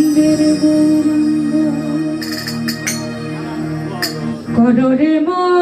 আনন্দের গৌরঙ্গ। কররে মো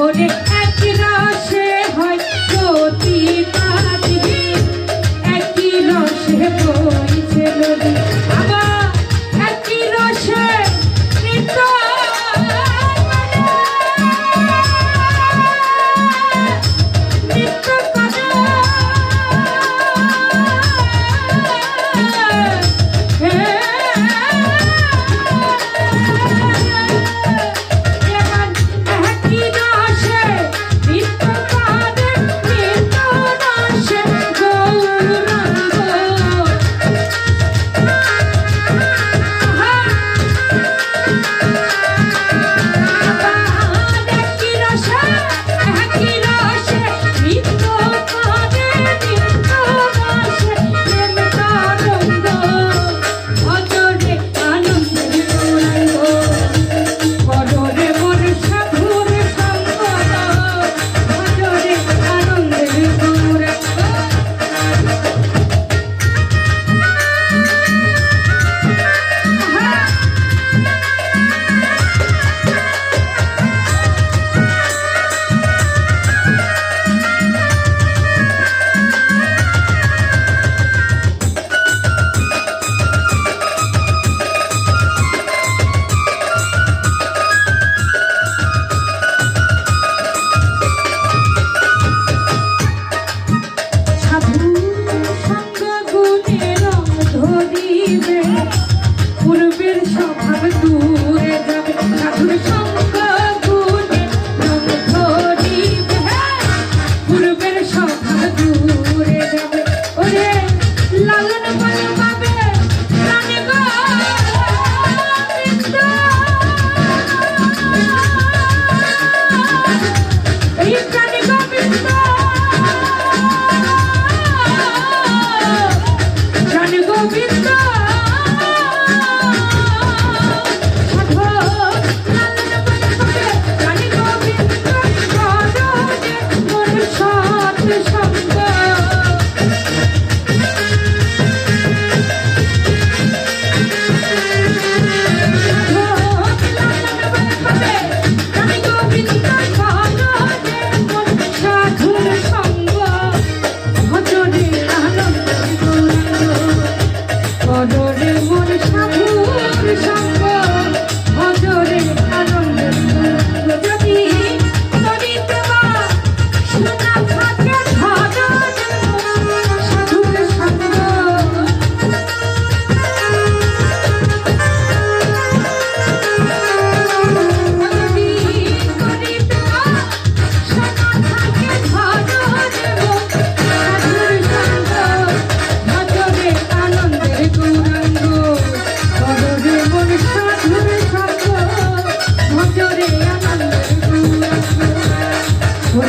ওরে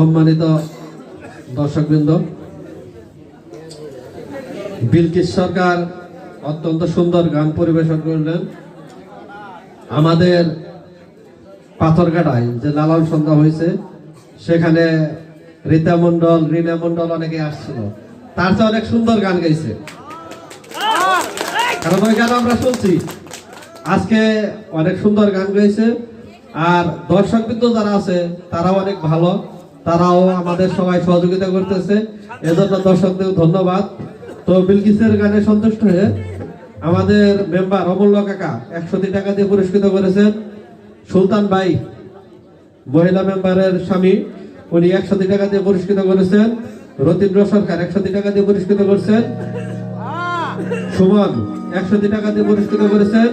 সম্মানিত দর্শকবৃন্দ, বিলকিস সরকার অত্যন্ত সুন্দর গান পরিবেশন করলেন। আমাদের পাথরঘাটায় যে লালন সন্ধ্যা হয়েছে, সেখানে রীতা মন্ডল রিনা মন্ডল অনেকে আসছিল। তার চেয়ে অনেক সুন্দর গান গাইছে। কারণ ওই গান আমরা শুনছি। আজকে অনেক সুন্দর গান গাইছে। আর দর্শকবৃন্দ যারা আছে, তারাও অনেক ভালো। তারাও আমাদের সবাই সহযোগিতা করতেছে। এজন্য দর্শকদের ধন্যবাদ। তো বিলকিসের গানে সন্তুষ্ট হয়ে আমাদের মেম্বার অমূল্য কাকা একশো টাকা দিয়ে পুরস্কৃত করেছেন। সুলতান ভাই, মহিলা মেম্বারের স্বামী, উনি একশো টাকা দিয়ে পুরস্কৃত করেছেন। রতীন্দ্র সরকার একশো টাকা দিয়ে পুরস্কৃত করছেন। সুমন একশো টাকা দিয়ে পুরস্কৃত করেছেন।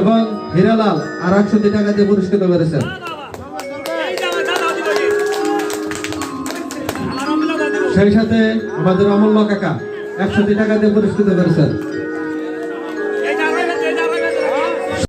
এবং হীরালাল আর একশো টাকা দিয়ে পুরস্কৃত করেছেন। সেই সাথে আমাদের অমূল্য কাকা একশো টাকা দিয়ে পুরস্কৃত করেছেন।